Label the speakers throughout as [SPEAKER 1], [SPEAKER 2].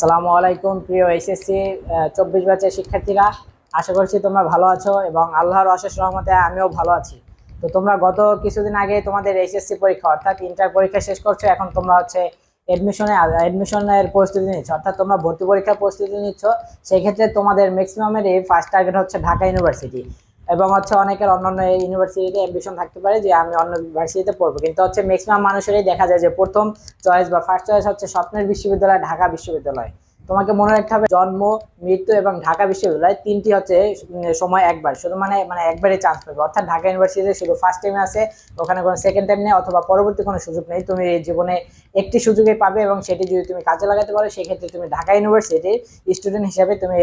[SPEAKER 1] আসসালামু আলাইকুম, প্রিয় এইচএসসি চব্বিশ ব্যাচের শিক্ষার্থীরা। আশা করছি তোমরা ভালো আছো এবং আল্লাহর অশেষ রহমতে আমিও ভালো আছি। তো তোমরা গত কিছুদিন আগে তোমাদের এইচএসসি পরীক্ষা, অর্থাৎ ইন্টার পরীক্ষা শেষ করছ, এখন তোমরা হচ্ছে এডমিশনে এডমিশনের প্রস্তুতি নিচ্ছ, অর্থাৎ তোমরা ভর্তি পরীক্ষার প্রস্তুতি নিচ্ছ। সেক্ষেত্রে তোমাদের ম্যাক্সিমামের এই ফার্স্ট টার্গেট হচ্ছে ঢাকা ইউনিভার্সিটি এবং হচ্ছে অনেকের অন্যান্য ইউনিভার্সিটিতে অ্যাম্বিশন থাকতে পারে যে আমি অন্য ইউনিভার্সিটিতে পড়ব। কিন্তু হচ্ছে ম্যাক্সিমাম মানুষেরই দেখা যায় যে প্রথম চয়েস বা ফার্স্ট চয়েস হচ্ছে স্বপ্নের বিশ্ববিদ্যালয়, ঢাকা বিশ্ববিদ্যালয়। তোমাকে মনে রাখতে হবে, জন্ম, মৃত্যু এবং ঢাকা বিশ্ববিদ্যালয় তিনটি হচ্ছে সময় একবার। শুধু মানে মানে একবারই চান্স পাবে। অর্থাৎ ঢাকা ইউনিভার্সিটিতে শুধু ফার্স্ট টাইমে আছে, ওখানে কোনো সেকেন্ড টাইম নেই অথবা পরবর্তী কোনো সুযোগ নেই। তুমি এই জীবনে একটি সুযোগে পাবে এবং সেটি যদি তুমি কাজে লাগাতে পারো, সেক্ষেত্রে তুমি ঢাকা ইউনিভার্সিটির স্টুডেন্ট হিসেবে তুমি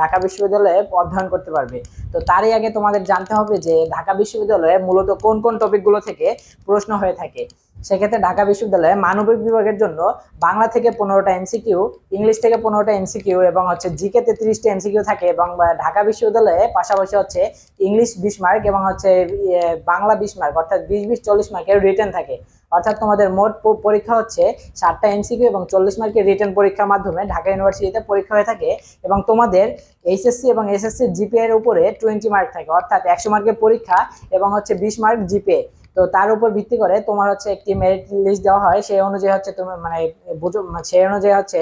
[SPEAKER 1] ঢাকা বিশ্ববিদ্যালয়ে অধ্যয়ন করতে পারবে। তো তারই আগে তোমাদের জানতে হবে যে ঢাকা বিশ্ববিদ্যালয়ে মূলত কোন কোন টপিকগুলো থেকে প্রশ্ন হয়ে থাকে। সেক্ষেত্রে ঢাকা বিশ্ববিদ্যালয়ে মানবিক বিভাগের জন্য বাংলা থেকে পনেরোটা এমসিকিউ ইংলিশ থেকে পনেরোটা এমসিকিউ এবং হচ্ছে জিকে তে তিরিশটা এমসিকিউ থাকে এবং ঢাকা বিশ্ববিদ্যালয়ে পাশাপাশি হচ্ছে ইংলিশ বিশ মার্ক এবং হচ্ছে ইয়ে, বাংলা বিশ মার্ক অর্থাৎ বিশ বিশ চল্লিশ মার্কের রিটার্ন থাকে। অর্থাৎ তোমাদের মোট পরীক্ষা হচ্ছে ষাটটা এমসিকিউ এবং চল্লিশ মার্কের রিটার্ন পরীক্ষার মাধ্যমে ঢাকা ইউনিভার্সিটিতে পরীক্ষা হয়ে থাকে এবং তোমাদের এইচএসসি এবং এসএসসির জিপিএ এর উপরে টোয়েন্টি মার্ক থাকে। অর্থাৎ একশো মার্কের পরীক্ষা এবং হচ্ছে বিশ মার্ক জিপিএ। তো তার উপর ভিত্তি করে তোমার হচ্ছে একটি মেরিট লিস্ট দেওয়া হয়। সেই অনুযায়ী হচ্ছে তুমি মানে বুঝো মানে সেই অনুযায়ী হচ্ছে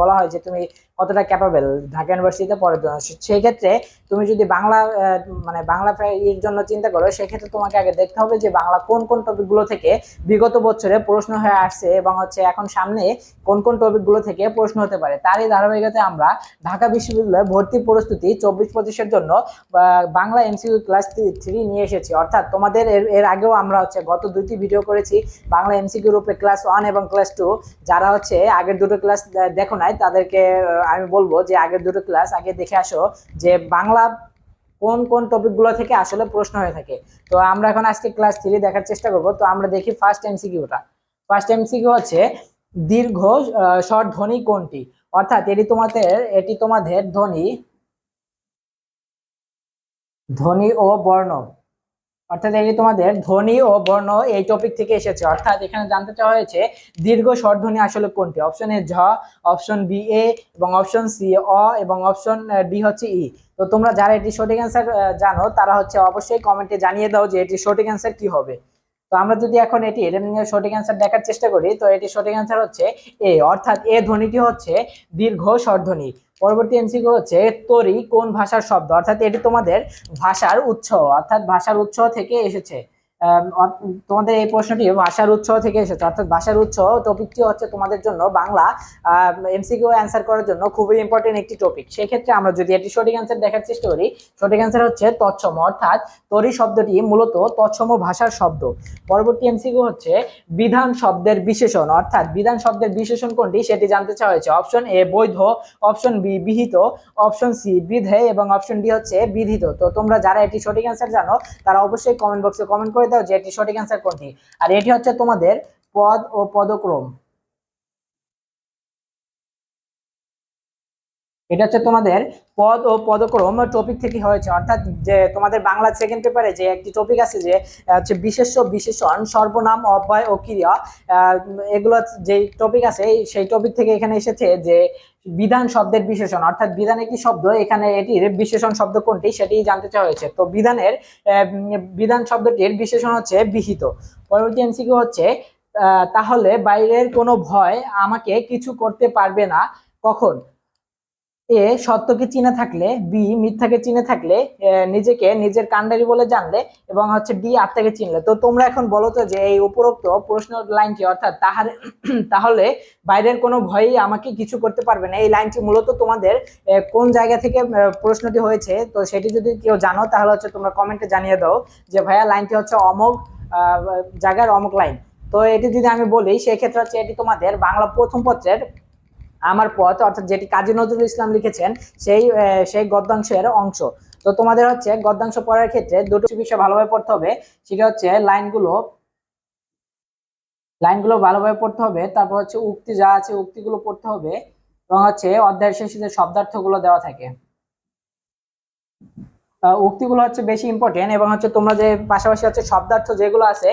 [SPEAKER 1] বলা হয় যে তুমি কতটা ক্যাপাবেল ঢাকা ইউনিভার্সিটিতে পড়ার জন্য। সে- সেই ক্ষেত্রে তুমি যদি বাংলা মানে বাংলা এর জন্য চিন্তা করো, সেক্ষেত্রে তোমাকে আগে দেখতে হবে যে বাংলা কোন কোন টপিকগুলো থেকে বিগত বছরে প্রশ্ন হয়ে আসছে এবং হচ্ছে এখন সামনে কোন কোন টপিকগুলো থেকে প্রশ্ন হতে পারে। তারই ধারাবাহিকতায় আমরা ঢাকা বিশ্ববিদ্যালয়ে ভর্তি প্রস্তুতি চব্বিশ পঁচিশের জন্য বাংলা এমসিকিউ ক্লাস থ্রি নিয়ে এসেছি। অর্থাৎ তোমাদের এর আগেও আমরা হচ্ছে গত দুইটি ভিডিও করেছি, বাংলা এমসিকিউর উপরে ক্লাস ওয়ান এবং ক্লাস টু যারা হচ্ছে আগের দুটো ক্লাস দেখো নাই, তাদেরকে আমি বলব যে আগের দুটো ক্লাস আগে দেখে আসো যে বাংলা কোন কোন টপিকগুলো থেকে আসলে প্রশ্ন হয়ে থাকে। তো আমরা এখন আজকে ক্লাস থ্রি দেখার চেষ্টা করব। তো আমরা দেখি ফার্স্ট এমসিকিউটা ফার্স্ট এমসিকিউ হচ্ছে দীর্ঘ শর্ট ধ্বনি কোনটি? অর্থাৎ এটি তোমাদের এটি তোমাদের ধ্বনি ধ্বনি ও বর্ণ। অর্থাৎ এটি তোমাদের ধ্বনি ও বর্ণ এই টপিক থেকে এসেছে, অর্থাৎ এখানে জানতে চাওয়া হয়েছে দীর্ঘ স্বরধ্বনি আসলে কোনটি? অপশন এ ঝ অপশন বি এ এবং অপশন সি অ, এবং অপশন ডি হচ্ছে ই তো তোমরা যারা এটি সঠিক অ্যান্সার জানো, তারা হচ্ছে অবশ্যই কমেন্টে জানিয়ে দাও যে এটি সঠিক অ্যান্সার কি হবে। তো আমরা যদি এখন এটি এর সঠিক অ্যান্সার দেখার চেষ্টা করি, তো এটি সঠিক অ্যান্সার হচ্ছে এ অর্থাৎ এ ধ্বনিটি হচ্ছে দীর্ঘ স্বরধ্বনি। পরবর্তী এমসিকিউ হচ্ছে তরি কোন ভাষার শব্দ, অর্থাৎ এটি তোমাদের ভাষার উৎস, অর্থাৎ ভাষার উৎস থেকে এসেছে। তোমাদের এই প্রশ্নটি ভাষার উৎস থেকে এসেছে, অর্থাৎ ভাষার উৎস টপিকটি হচ্ছে তোমাদের জন্য বাংলা এমসিকিউ অ্যান্সার করার জন্য খুবই ইম্পর্টেন্ট একটি টপিক সেক্ষেত্রে আমরা যদি এটি সঠিক অ্যান্সার দেখার চেষ্টা করি, সঠিক অ্যান্সার হচ্ছে তৎসম, অর্থাৎ তরি শব্দটি মূলত তৎসম ভাষার শব্দ। পরবর্তী এমসিকিউ হচ্ছে বিধান শব্দের বিশেষণ, অর্থাৎ বিধান শব্দের বিশেষণ কোনটি সেটি জানতে চাওয়া হয়েছে। অপশন এ বৈধ অপশন বি বিহিত অপশন সি বিধে এবং অপশন ডি হচ্ছে বিধিত। তো তোমরা যারা এটি সঠিক অ্যান্সার জানো, তারা অবশ্যই কমেন্ট বক্সে কমেন্ট করে দাও যে এটি সঠিক অ্যান্সার কোনটি আর এটি হচ্ছে তোমাদের পদ ও পদক্রম। এটা হচ্ছে তোমাদের পদ ও পদক্রম টপিক থেকে হয়েছে। অর্থাৎ যে তোমাদের বাংলা সেকেন্ড পেপারে যে একটি টপিক আছে যে হচ্ছে বিশেষ্য, বিশেষণ, সর্বনাম, অব্যয় ও ক্রিয়া এগুলো যে টপিক আছে, সেই টপিক থেকে এখানে এসেছে যে বিধান শব্দের বিশেষণ। অর্থাৎ বিধান একটি শব্দ? এখানে এটির বিশেষণ শব্দ কোনটি সেটি জানতে চাওয়া হয়েছে। তো বিধানের বিধান শব্দটির বিশেষণ হচ্ছে বিহিত। পরবর্তী এমসিকিউ হচ্ছে তাহলে বাইরের কোনো ভয় আমাকে কিছু করতে পারবে না। কখন? এ সত্যকে চিনে থাকলে বি মিথ্যাকে চিনে থাকলে নিজেকে নিজের কাণ্ডারি বলে জানলে এবং হচ্ছে ডি আত্মাকে চিনলে। তো তোমরা এখন বলো তো যে এই উপরোক্ত প্রশ্ন লাইনটি অর্থাৎ তাহার তাহলে বাইরের কোনো ভয়ই আমাকে কিছু করতে পারবে না। এই লাইনটি মূলত তোমাদের কোন জায়গা থেকে প্রশ্নটি হয়েছে তো সেটি যদি কেউ জানো তাহলে হচ্ছে তোমরা কমেন্টে জানিয়ে দাও যে ভাইয়া লাইনটি হচ্ছে আহ, জায়গার অমুক লাইন। তো এটি যদি আমি বলি সেক্ষেত্রে হচ্ছে এটি তোমাদের বাংলা প্রথম পত্রের আমার পথ, অর্থাৎ যেটি কাজী নজরুল ইসলাম লিখেছেন, সেই সেই গদ্যাংশের অংশ। তো তোমাদের হচ্ছে গদ্যাংশ পড়ার ক্ষেত্রে দুটো বিষয় ভালোভাবে পড়তে হবে। সেটা হচ্ছে লাইনগুলো লাইনগুলো ভালোভাবে পড়তে হবে। তারপর হচ্ছে উক্তি যা আছে উক্তিগুলো পড়তে হবে। এবং হচ্ছে অধ্যায়ের শেষে যে শব্দার্থগুলো দেওয়া থাকে। উক্তিগুলো হচ্ছে বেশি ইম্পর্টেন্ট এবং হচ্ছে তোমরা যে পাশাপাশি হচ্ছে শব্দার্থ যেগুলো আছে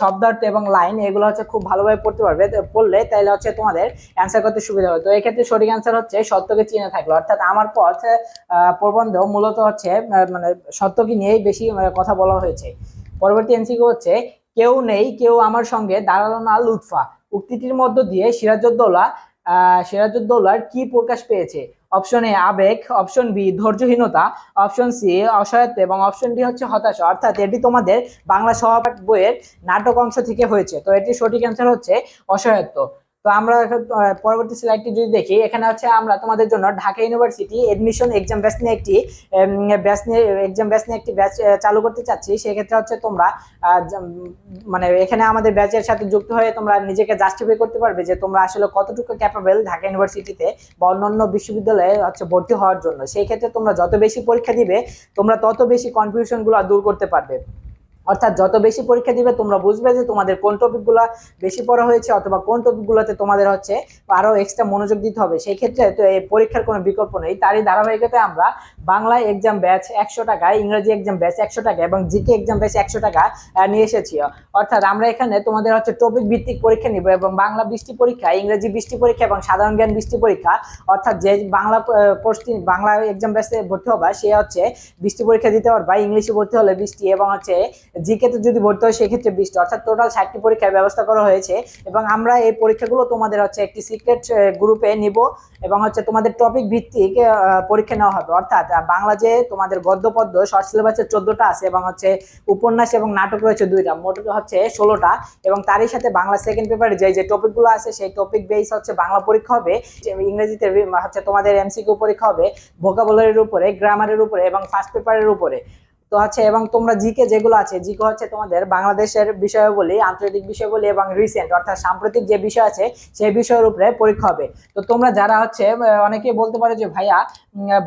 [SPEAKER 1] শব্দার্থ এবং লাইন, এগুলো হচ্ছে খুব ভালোভাবে পড়তে পারবে। পড়লে তাহলে হচ্ছে তোমাদের অ্যান্সার করতে সুবিধা হবে। তো এক্ষেত্রে সঠিক অ্যান্সার হচ্ছে সত্যকে চিনে থাকল। অর্থাৎ আমার পথ প্রবন্ধ মূলত হচ্ছে মানে সত্যকে নিয়েই বেশি কথা বলা হয়েছে। পরবর্তী এনসিকিউ হচ্ছে, কেউ নেই, কেউ আমার সঙ্গে, দাঁড়াল না লুৎফা। উক্তিটির মধ্য দিয়ে সিরাজউদ্দৌলা সিরাজউদ্দৌলার কি প্রকাশ পেয়েছে? অপশন এ আবেগ, অপশন বি ধৈর্যহীনতা, অপশন সি অসহায়ত্ব এবং অপশন ডি হচ্ছে হতাশা। অর্থাৎ এটি তোমাদের বাংলা সহপাঠ বইয়ের নাটক অংশ থেকে হয়েছে। তো এটি সঠিক অ্যান্সার হচ্ছে অসহায়ত্ব। তো আমরা পরবর্তী স্লাইডটি যদি দেখি, এখানে হচ্ছে আমরা তোমাদের জন্য Dhaka university admission exam batch নিয়ে একটি ব্যাচ নিয়ে এক্সাম ব্যাচ নিয়ে একটি ব্যাচ চালু করতে চাচ্ছি। সেক্ষেত্রে হচ্ছে তোমরা মানে এখানে আমাদের ব্যাচের সাথে যুক্ত হয়ে তোমরা নিজেকে জাস্টিফাই করতে পারবে যে তোমরা আসলে কতটুকু ক্যাপাবেল ঢাকা ইউনিভার্সিটিতে বা অন্যান্য বিশ্ববিদ্যালয়ে হচ্ছে ভর্তি হওয়ার জন্য। সেই ক্ষেত্রে তোমরা যত বেশি পরীক্ষা দিবে, তোমরা তত বেশি কনফিউশনগুলো দূর করতে পারবে। অর্থাৎ যত বেশি পরীক্ষা দিবে, তোমরা বুঝবে যে তোমাদের কোন টপিকগুলো বেশি পড়া হয়েছে অথবা কোন টপিকগুলোতে তোমাদের হচ্ছে আরও এক্সট্রা মনোযোগ দিতে হবে। সেই ক্ষেত্রে তো এই পরীক্ষার কোনো বিকল্প নেই। তারই ধারাবাহিকতায় আমরা বাংলা এক্সাম ব্যাচ একশো টাকা, ইংরেজি এক্সাম ব্যাচ একশো টাকা এবং জিকে এক্সাম ব্যাচ একশো টাকা নিয়ে এসেছি অর্থাৎ আমরা এখানে তোমাদের হচ্ছে টপিক ভিত্তিক পরীক্ষা নিব এবং বাংলা বৃষ্টি পরীক্ষা, ইংরেজি বৃষ্টি পরীক্ষা এবং সাধারণ জ্ঞান বৃষ্টি পরীক্ষা, অর্থাৎ যে বাংলা পোস্টিং বাংলা এক্সাম ব্যাচে ভর্তি হবা, সে হচ্ছে বৃষ্টি পরীক্ষা দিতে পারবা, ইংলিশে ভর্তি হলে বৃষ্টি এবং হচ্ছে জিকে তে যদি ভর্তি হয়, সেক্ষেত্রে বৃষ্টি অর্থাৎ টোটাল ষাটটি পরীক্ষার ব্যবস্থা করা হয়েছে এবং আমরা এই পরীক্ষাগুলো তোমাদের হচ্ছে একটি সিক্রেট গ্রুপে নিব এবং হচ্ছে তোমাদের টপিক ভিত্তিক পরীক্ষা নেওয়া হবে। অর্থাৎ বাংলা যে তোমাদের গদ্য পদ্য শর্ট সিলেবাসের চোদ্দটা আছে এবং হচ্ছে উপন্যাস এবং নাটক রয়েছে দুইটা মোট হচ্ছে ষোলোটা এবং তারই সাথে বাংলা সেকেন্ড পেপারে যে যে টপিকগুলো আছে, সেই টপিক বেস হচ্ছে বাংলা পরীক্ষা হবে ইংরেজিতে হচ্ছে তোমাদের এমসিকিউ পরীক্ষা হবে ভোকাবুলারির উপরে গ্রামারের উপরে এবং ফার্স্ট পেপারের উপরে। তো আছে এবং তোমরা জিকে যেগুলো আছে জিকে হচ্ছে তোমাদের বাংলাদেশের বিষয়াবলী আন্তর্জাতিক বিষয়াবলী এবং রিসেন্ট অর্থাৎ সাম্প্রতিক যে বিষয় আছে সেই বিষয়ের উপরে পরীক্ষা হবে। তো তোমরা যারা হচ্ছে আহ, অনেকেই বলতে পারো যে ভাইয়া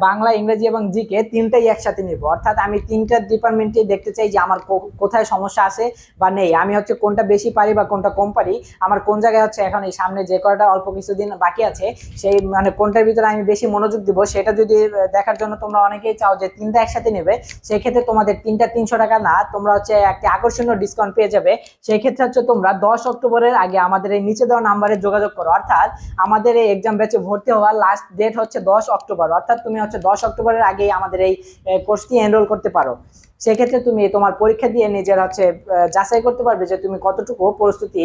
[SPEAKER 1] বাংলা ইংরেজি এবং জিকে তিনটাই একসাথে নিব। অর্থাৎ আমি তিনটা ডিপার্টমেন্টে দেখতে চাই যে আমার কোথায় সমস্যা আছে বা নেই? আমি হচ্ছে কোনটা বেশি পারি বা কোনটা কম পারি? আমার কোন জায়গায় হচ্ছে এখন এই সামনে যে কয়টা অল্প কিছুদিন বাকি আছে সেই মানে কোনটার ভিতরে আমি বেশি মনোযোগ দিব? সেটা যদি দেখার জন্য তোমরা অনেকেই চাও যে তিনটা একসাথে নেবে সেই ক্ষেত্রে তোমাদের তিনটা তিনশো টাকা না, তোমরা হচ্ছে একটি আকর্ষণীয় ডিসকাউন্ট পেয়ে যাবে। সেই ক্ষেত্রে হচ্ছে তোমরা দশ অক্টোবরের আগে আমাদের এই নিচে দেওয়া নাম্বারে যোগাযোগ করো। অর্থাৎ আমাদের এই এক্সাম ব্যাচে ভর্তি হওয়ার লাস্ট ডেট হচ্ছে দশ অক্টোবর। অর্থাৎ তুমি হচ্ছে দশ অক্টোবরের আগেই আমাদের এই কোর্সটি এনরোল করতে পারো। সেক্ষেত্রে তুমি তোমার পরীক্ষা দিয়ে নিজের হচ্ছে যাচাই করতে পারবে যে তুমি কতটুকু প্রস্তুতি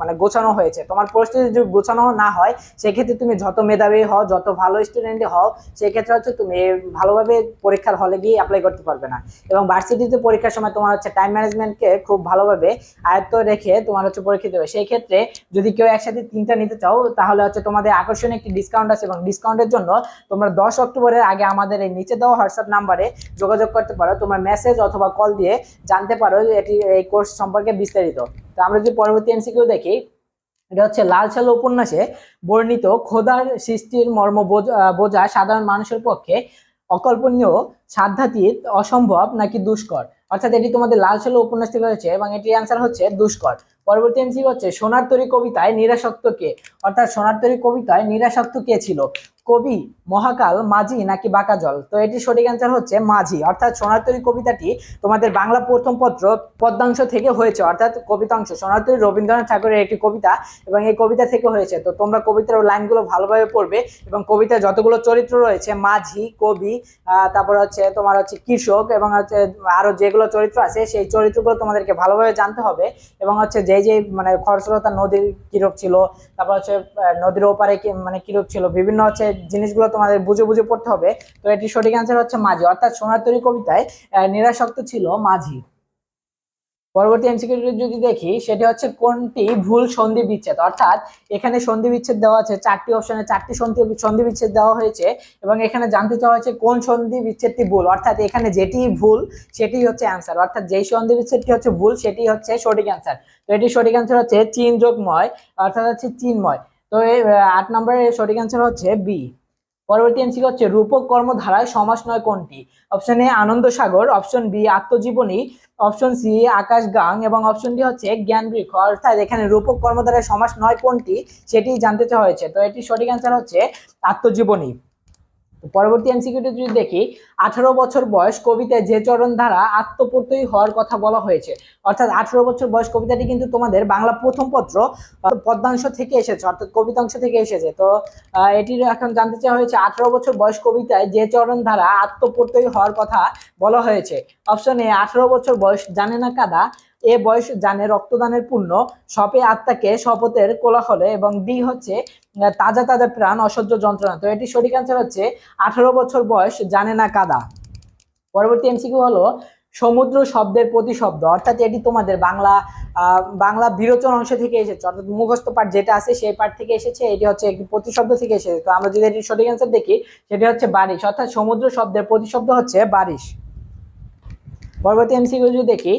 [SPEAKER 1] মানে গোছানো হয়েছে। তোমার প্রস্তুতি যদি গোছানো না হয়, সেক্ষেত্রে তুমি যত মেধাবী হও, যত ভালো স্টুডেন্ট হও, সেক্ষেত্রে হচ্ছে তুমি ভালোভাবে পরীক্ষার হলে গিয়ে অ্যাপ্লাই করতে পারবে না। এবং ভার্সিটিতে পরীক্ষার সময় তোমার হচ্ছে টাইম ম্যানেজমেন্টকে খুব ভালোভাবে আয়ত্ত রেখে তোমার হচ্ছে পরীক্ষা দেবে। সেই ক্ষেত্রে যদি কেউ একসাথে তিনটা নিতে চাও, তাহলে হচ্ছে তোমাদের আকর্ষণীয় একটি ডিসকাউন্ট আছে এবং ডিসকাউন্টের জন্য তোমরা দশ অক্টোবরের আগে আমাদের এই নিচে দেওয়া হোয়াটসঅ্যাপ নাম্বারে যোগাযোগ করতে পারো। তোমরা মেসেজ অথবা কল দিয়ে জানতে পারো যে এটি, এই কোর্স সম্পর্কে বিস্তারিত। তো আমরা যদি পরবর্তী এমসিকিউ দেখি, এটা হচ্ছে লাল সাল উপন্যাসে বর্ণিত খোদার সৃষ্টির মর্ম বোঝা সাধারণ মানুষের পক্ষে অকল্পনীয়, সাধ্যাতীত, অসম্ভব নাকি দুষ্কর? অর্থাৎ এটি তোমাদের লাল সাল উপন্যাস থেকে হয়েছে এবং এটির অ্যান্সার হচ্ছে দুষ্কর। পরবর্তী এমসি হচ্ছে সোনার তরী কবিতায় নিরাসক্ত কে অর্থাৎ সোনার তরী কবিতায় নিরাসক্ত কে ছিল? কবি, মহাকাল, মাঝি নাকি বাঁকা জল? তো এটি সঠিক অ্যান্সার হচ্ছে মাঝি। অর্থাৎ সোনার কবিতাটি তোমাদের বাংলা প্রথম পত্র, পদ্মাংশ থেকে হয়েছে। অর্থাৎ কবিতাংশ, সোনার তরী রবীন্দ্রনাথ ঠাকুরের একটি কবিতা এবং এই কবিতা থেকে হয়েছে। তো তোমরা কবিতার লাইনগুলো ভালোভাবে পড়বে এবং কবিতায় যতগুলো চরিত্র রয়েছে, মাঝি, কবি তারপর হচ্ছে তোমার হচ্ছে কৃষক এবং হচ্ছে আরও যেগুলো চরিত্র আছে, সেই চরিত্রগুলো তোমাদেরকে ভালোভাবে জানতে হবে এবং হচ্ছে যে যে মানে খরস্রোতা নদীর কিরূপ ছিল, তারপর হচ্ছে নদীর ওপারে মানে কিরূপ ছিল, বিভিন্ন হচ্ছে জিনিসগুলো তোমাদের বুঝে বুঝে পড়তে হবে। তো এটি সঠিক অ্যান্সার হচ্ছে মাঝি। অর্থাৎ সোনার তৈরি কবিতায় নিরাসক্ত ছিল মাঝি। পরবর্তী এমসিকিউ যদি দেখি, সেটি হচ্ছে কোনটি ভুল সন্ধি বিচ্ছেদ? অর্থাৎ এখানে সন্ধি বিচ্ছেদ দেওয়া আছে, চারটি অপশনে চারটি সন্ধি সন্ধি বিচ্ছেদ দেওয়া হয়েছে এবং এখানে জানতে চাওয়া হয়েছে কোন সন্ধি বিচ্ছেদটি ভুল। অর্থাৎ এখানে যেটি ভুল, সেটি হচ্ছে অ্যান্সার অর্থাৎ যেই সন্ধি বিচ্ছেদটি হচ্ছে ভুল, সেটি হচ্ছে সঠিক অ্যান্সার তো এটি সঠিক অ্যান্সার হচ্ছে চীন যোগময় অর্থাৎ হচ্ছে চিন্ময়। তো এই আট নম্বরের সঠিক অ্যান্সার হচ্ছে বি পরবর্তী এনসি হচ্ছে রূপক কর্মধারায় সমাস নয় কোনটি? অপশন এ আনন্দ সাগর অপশন বি আত্মজীবনী, অপশন সি আকাশ গাং, এবং অপশন ডি হচ্ছে জ্ঞান বৃক্ষ। অর্থাৎ এখানে রূপক কর্মধারায় সমাস নয় কোনটি সেটি জানতে চাওয়া হয়েছে। তো এটি সঠিক অ্যান্সার হচ্ছে আত্মজীবনী। পরবর্তী এমসিকিউটি যদি দেখি, আঠারো বছর বয়স কবিতায় যে চরণ ধারা আত্মপ্রত্যয়ী হওয়ার কথা বলা হয়েছে। অর্থাৎ আঠারো বছর বয়স কবিতাটি কিন্তু তোমাদের বাংলা প্রথম পত্র পদ্মাংশ থেকে এসেছে, অর্থাৎ কবিতাংশ থেকে এসেছে। তো এটির এখন জানতে চাওয়া হয়েছে, আঠারো বছর বয়স কবিতায় যে চরণ ধারা আত্মপ্রত্যয়ী হওয়ার কথা বলা হয়েছে। অপশন এ, আঠারো বছর বয়স জানে না কাদা, এ বয়স জানে রক্তদানের পূর্ণ, সপে আত্মাকে শপথের কোলাহলে এবং বি হচ্ছে তাজা তাজা প্রাণ, অসহ্য যন্ত্রণা। তো এটি সঠিক অ্যান্সার হচ্ছে, আঠারো বছর বয়স, জানে না কাদা। পরবর্তী এমসিকিউ হলো, সমুদ্র শব্দের প্রতিশব্দ। অর্থাৎ এটি তোমাদের বাংলা বাংলা বিরোচন অংশ থেকে এসেছে। অর্থাৎ মুখস্থ পাঠ যেটা আছে, সেই পাঠ থেকে এসেছে, এটি হচ্ছে একটি প্রতিশব্দ থেকে এসেছে। তো আমরা যদি এটি সঠিক অ্যান্সার দেখি, সেটি হচ্ছে বারিশ। অর্থাৎ সমুদ্র শব্দের প্রতিশব্দ হচ্ছে বারিশ। পরবর্তী এমসিকিউ যদি দেখি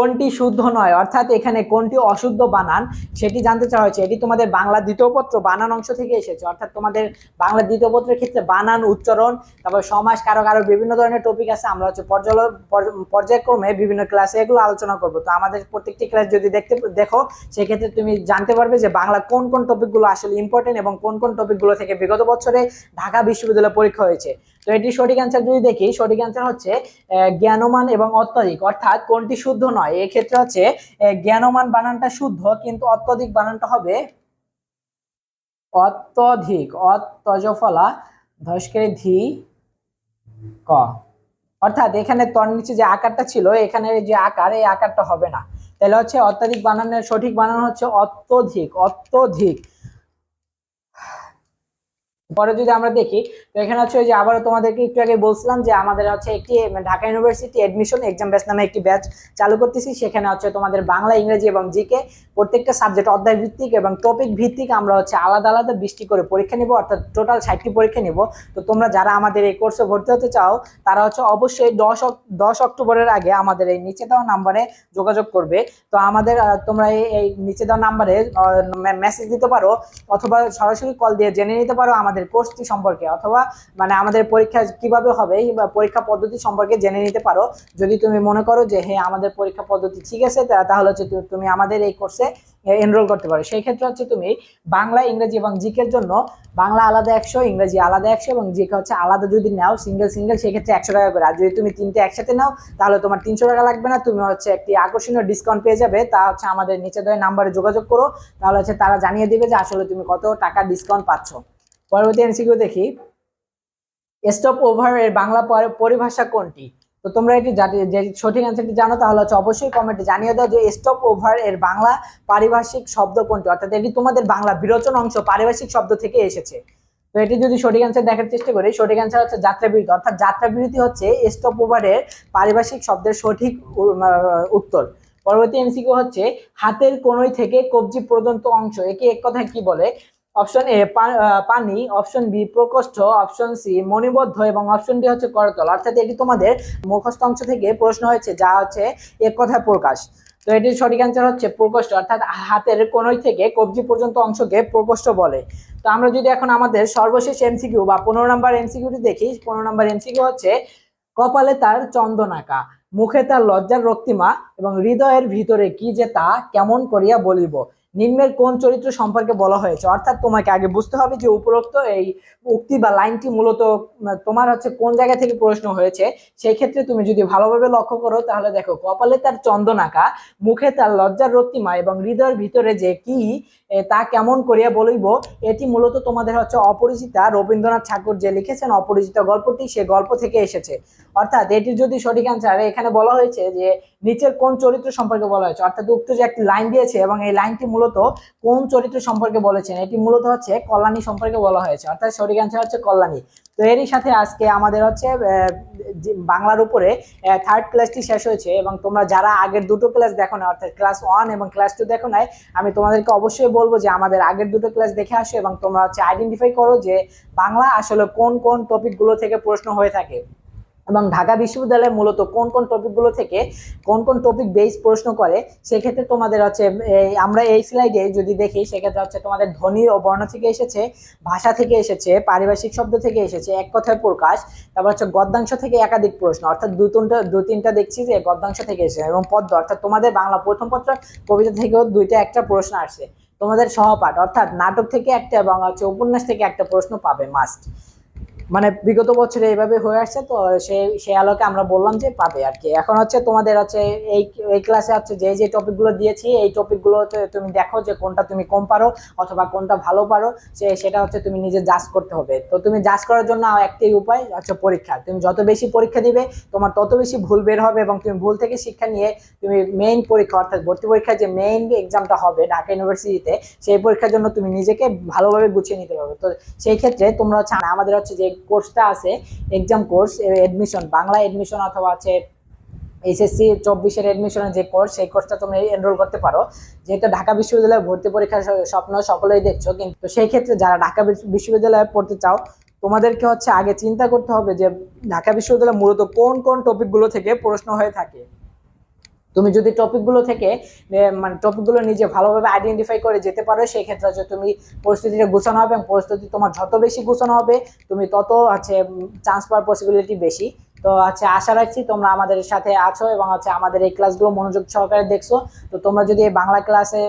[SPEAKER 1] কোনটি শুদ্ধ নয়, অর্থাৎ এখানে কোনটি অশুদ্ধ বানান, সেটি জানতে চাওয়া হয়েছে। এটি তোমাদের বাংলা দ্বিতীয় পত্র, বানান অংশ থেকে এসেছে। অর্থাৎ তোমাদের বাংলা দ্বিতীয় পত্রের ক্ষেত্রে বানান, উচ্চারণ, তারপর সমাজ, কারও কারও বিভিন্ন ধরনের টপিক আছে, আমরা হচ্ছে পর্যাল, পর- পর্যায়ক্রমে বিভিন্ন ক্লাসে এগুলো আলোচনা করব। তো আমাদের প্রত্যেকটি ক্লাস যদি দেখতে, দেখো, সেক্ষেত্রে তুমি জানতে পারবে যে বাংলা কোন কোন টপিকগুলো আসলে ইম্পর্টেন্ট এবং কোন কোন টপিকগুলো থেকে বিগত বছরে ঢাকা বিশ্ববিদ্যালয়ে পরীক্ষা হয়েছে। তো এটি সঠিক অ্যান্সার যদি দেখি, সঠিক অ্যান্সার হচ্ছে জ্ঞানমান এবং অত্যাধিক। অর্থাৎ কোনটি শুদ্ধ নয়? এক্ষেত্রে হচ্ছে জ্ঞানমান বানানটা শুদ্ধ, কিন্তু অত্যধিক বানানটা হবে অত্যধিক। অত্যজফলা ধস্কের ধি ক। অর্থাৎ এখানে তর নিচে যে আকারটা ছিল, এখানে যে আকার, এই আকারটা হবে না। তাহলে হচ্ছে অত্যাধিক বানানের সঠিক বানান হচ্ছে অত্যধিক অত্যধিক। পরে যদি আমরা দেখি, তো এখানে হচ্ছে ওই যে আবারও তোমাদেরকে একটু আগে বলছিলাম যে আমাদের হচ্ছে একটি Dhaka university admission exam batch নামে একটি ব্যাচ চালু করতেছি। সেখানে হচ্ছে তোমাদের বাংলা, ইংরেজি এবং জিকে প্রত্যেকটা সাবজেক্ট অধ্যায় ভিত্তিক এবং টপিক ভিত্তিক আমরা হচ্ছে আলাদা আলাদা বৃষ্টি করে পরীক্ষা নিব, অর্থাৎ টোটাল ষাটটি পরীক্ষা নিব। তো তোমরা যারা আমাদের এই কোর্সে ভর্তি হতে চাও, তারা হচ্ছে অবশ্যই দশ দশ অক্টোবরের আগে আমাদের এই নিচে দেওয়া নাম্বারে যোগাযোগ করবে। তো আমাদের তোমরা এই নিচে দেওয়া নাম্বারে মেসেজ দিতে পারো অথবা সরাসরি কল দিয়ে জেনে নিতে পারো আমাদের কোর্সটি সম্পর্কে অথবা মানে আমাদের পরীক্ষা কীভাবে হবে পরীক্ষা পদ্ধতি সম্পর্কে জেনে নিতে পারো। যদি তুমি মনে করো যে হ্যাঁ আমাদের পরীক্ষা পদ্ধতি ঠিক আছে তাহলে হচ্ছে তুমি আমাদের এই কোর্সে এনরোল করতে পারো। সেই ক্ষেত্রে হচ্ছে তুমি বাংলা, ইংরেজি এবং জিকের জন্য বাংলা আলাদা একশো, ইংরেজি আলাদা একশো এবং জিকে হচ্ছে আলাদা যদি নাও সিঙ্গেল সিঙ্গেল সেক্ষেত্রে একশো টাকা করে। আর যদি তুমি তিনটে একসাথে নাও, তাহলে তোমার তিনশো টাকা লাগবে না। তুমি হচ্ছে একটি আকর্ষণীয় ডিসকাউন্ট পেয়ে যাবে। তা হচ্ছে আমাদের নিচে দেওয়া নাম্বারে যোগাযোগ করো। তাহলে হচ্ছে তারা জানিয়ে দেবে যে, আসলে তুমি কত টাকা ডিসকাউন্ট পাচ্ছ? পরবর্তী এমসিকিউ দেখি। স্টপ ওভার এর বাংলা পরিভাষা কোনটি? তো তোমরা এটি সঠিক অ্যান্সারটি জানো, তাহলে হচ্ছে অবশ্যই কমেন্টে জানিয়ে দাও যে স্টপ ওভার এর বাংলা পারিভাষিক শব্দ কোনটি? অর্থাৎ এটি তোমাদের বাংলা বিরোচন অংশ, পারিভাষিক শব্দ থেকে এসেছে। তো এটি যদি সঠিক অ্যান্সার দেখার চেষ্টা করি, সঠিক অ্যান্সার হচ্ছে যাত্রাবিরতি অর্থাৎ যাত্রাবিরতি হচ্ছে স্টপ ওভারের পারিভাষিক শব্দের সঠিক উত্তর। পরবর্তী এমসিকিউ হচ্ছে, হাতের কোনোই থেকে কবজি পর্যন্ত অংশ। একে এক কথায় কি বলে? অপশন এ পানি অপশন বি প্রকোষ্ঠ অপশন সি মণিবদ্ধ এবং অপশন ডি হচ্ছে করতল। অর্থাৎ এটি তোমাদের মুখস্থ অংশ থেকে প্রশ্ন হয়েছে, যা হচ্ছে এক কথায় প্রকাশ। তো এটির সঠিক অ্যান্সার হচ্ছে প্রকোষ্ঠ, অর্থাৎ হাতের কোনোই থেকে কবজি পর্যন্ত অংশকে প্রকোষ্ঠ বলে। তো আমরা যদি এখন আমাদের সর্বশেষ এমসিকিউ বা পনেরো নাম্বার এমসিকিউটি দেখি, পনেরো নাম্বার এমসিকিউ হচ্ছে কপালে তার চন্দনাকা, মুখে তার লজ্জার রক্তিমা এবং হৃদয়ের ভিতরে কি যে তা কেমন করিয়া বলিব। নিম্নের কোন চরিত্র সম্পর্কে বলা হয়েছে? অর্থাৎ তোমাকে আগে বুঝতে হবে যে উপরোক্ত এই উক্তি বা লাইনটি মূলত তোমার হচ্ছে কোন জায়গা থেকে প্রশ্ন হয়েছে সেই ক্ষেত্রে তুমি যদি ভালোভাবে লক্ষ্য করো, তাহলে দেখো, কপালে তার চন্দনাকা, মুখে তার লজ্জার রক্তিমা এবং হৃদয়ের ভিতরে যে কি তা কেমন করিয়া বলিব? এটি মূলত তোমাদের হচ্ছে অপরিচিতা। রবীন্দ্রনাথ ঠাকুর যে লিখেছেন, অপরিচিতা গল্পটি সে গল্প থেকে এসেছে। অর্থাৎ এটির যদি সঠিক অ্যান্সার এখানে বলা হয়েছে যে, নিচের কোন চরিত্র সম্পর্কে বলা হয়েছে? অর্থাৎ উক্ত যে একটি লাইন দিয়েছে এবং এই লাইনটি মূলত কোন চরিত্র সম্পর্কে বলেছেন? এটি মূলত হচ্ছে কল্যাণী সম্পর্কে বলা হয়েছে। অর্থাৎ সঠিক অ্যান্সার হচ্ছে কল্যাণী। তো এরই সাথে আজকে আমাদের হচ্ছে বাংলার উপরে থার্ড ক্লাসটি শেষ হয়েছে এবং তোমরা যারা আগের দুটো ক্লাস দেখো না, অর্থাৎ ক্লাস ওয়ান এবং ক্লাস টু দেখো নাই, আমি তোমাদেরকে অবশ্যই বলব যে আমাদের আগের দুটো ক্লাস দেখে আসো এবং তোমরা হচ্ছে আইডেন্টিফাই করো যে বাংলা আসলে কোন কোন টপিকগুলো থেকে প্রশ্ন হয়ে থাকে। এবং ঢাকা বিশ্ববিদ্যালয়ে মূলত কোন কোন টপিকগুলো থেকে কোন কোন টপিক বেস প্রশ্ন করে, সেক্ষেত্রে তোমাদের হচ্ছে আমরা এই স্লাইডে যদি দেখি, সেক্ষেত্রে হচ্ছে তোমাদের ধ্বনি ও বর্ণ থেকে এসেছে, ভাষা থেকে এসেছে, পারিভাষিক শব্দ থেকে এসেছে, এক কথায় প্রকাশ, তারপর হচ্ছে গদ্যাংশ থেকে একাধিক প্রশ্ন, অর্থাৎ দু তিনটা দু তিনটা দেখছি যে গদ্যাংশ থেকে এসেছে এবং পদ্য, অর্থাৎ তোমাদের বাংলা প্রথম পত্র, কবিতা থেকেও দুইটা একটা প্রশ্ন আসছে। তোমাদের সহপাঠ, অর্থাৎ নাটক থেকে একটা এবং হচ্ছে উপন্যাস থেকে একটা প্রশ্ন পাবে মাস্ট মানে বিগত বছরে এইভাবে হয়ে আসছে, তো সেই সেই আলোকে আমরা বললাম যে পাবে আর কি। এখন হচ্ছে তোমাদের হচ্ছে এই এই ক্লাসে হচ্ছে যে যে টপিকগুলো দিয়েছি, এই টপিকগুলোতে তুমি দেখো যে কোনটা তুমি কম পারো অথবা কোনটা ভালো পারো, সে, সেটা হচ্ছে তুমি নিজে জাজ করতে হবে। তো তুমি জাজ করার জন্য একটাই উপায় হচ্ছে পরীক্ষা। তুমি যত বেশি পরীক্ষা দিবে, তোমার তত বেশি ভুল বের হবে এবং তুমি ভুল থেকে শিক্ষা নিয়ে তুমি মেইন পরীক্ষা অর্থাৎ ভর্তি পরীক্ষা যে মেইন এক্সামটা হবে ঢাকা ইউনিভার্সিটিতে সেই পরীক্ষার জন্য তুমি নিজেকে ভালোভাবে গুছিয়ে নিতে পারবে। তো সেই ক্ষেত্রে তোমরা হচ্ছে, আমাদের হচ্ছে যে কোর্সটা আছে exam course admission Bangla admission অথবা হচ্ছে এইচএসসি চব্বিশের এডমিশনের যে কোর্স সেই কোর্সটা তুমি এনরোল করতে পারো। যেহেতু ঢাকা বিশ্ববিদ্যালয়ে ভর্তি পরীক্ষার স্বপ্ন সকলেই দেখছ, কিন্তু সেই ক্ষেত্রে যারা ঢাকা বিশ- বিশ্ববিদ্যালয়ে পড়তে চাও, তোমাদেরকে হচ্ছে আগে চিন্তা করতে হবে যে ঢাকা বিশ্ববিদ্যালয়ে মূলত কোন কোন টপিকগুলো থেকে প্রশ্ন হয়ে থাকে। তুমি যদি টপিকগুলো থেকে মানে টপিকগুলো নিজে ভালোভাবে আইডেন্টিফাই করে যেতে পারো সেই ক্ষেত্রে হচ্ছে তুমি পরিস্থিতিটা গুছানো হবে এবং পরিস্থিতি তোমার যত বেশি গুছানো হবে, তুমি তত হচ্ছে চান্স পাওয়ার পসিবিলিটি বেশি। তো আছে আশা রাখছি তোমরা আমাদের সাথে আছো এবং হচ্ছে আমাদের এই ক্লাসগুলো মনোযোগ সহকারে দেখছ। তো তোমরা যদি এই বাংলা ক্লাসে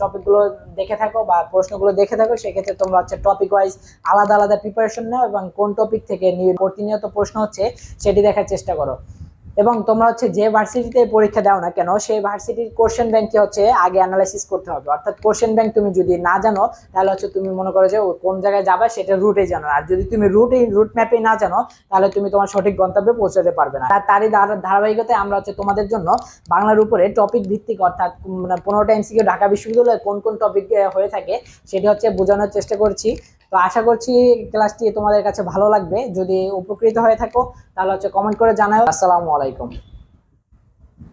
[SPEAKER 1] টপিকগুলো দেখে থাকো বা প্রশ্নগুলো দেখে থাকো, সেক্ষেত্রে তোমরা হচ্ছে টপিক ওয়াইজ আলাদা আলাদা প্রিপারেশন নাও এবং কোন টপিক থেকে নিয়ে প্রতিনিয়ত প্রশ্ন হচ্ছে, সেটি দেখার চেষ্টা করো। এবং তোমরা হচ্ছে যে ভার্সিটিতে পরীক্ষা দাও না কেন, সেই ভার্সিটির কোশ্চেন ব্যাংকে হচ্ছে আগে অ্যানালাইসিস করতে হবে। অর্থাৎ কোশ্চেন ব্যাংক তুমি যদি না জানো, তাহলে হচ্ছে তুমি মনে করো যে কোন জায়গায় যাবে সেটা রুটে জানো আর যদি তুমি রুটে রুট ম্যাপে না জানো, তাহলে তুমি তোমার সঠিক গন্তব্যে পৌঁছাতে পারবে না। আর তারই ধারা- ধারাবাহিকতায় আমরা হচ্ছে তোমাদের জন্য বাংলার উপরে টপিক ভিত্তিক, অর্থাৎ মানে পনেরোটা এমসিকিউ ঢাকা বিশ্ববিদ্যালয়ে কোন কোন টপিক হয়ে থাকে, সেটি হচ্ছে বোঝানোর চেষ্টা করছি। তো আশা করছি ক্লাসটি তোমাদের কাছে ভালো লাগবে। যদি উপকৃত হয়ে থাকো, তাহলে হচ্ছে কমেন্ট করে জানাও আসসালামু আলাইকুম।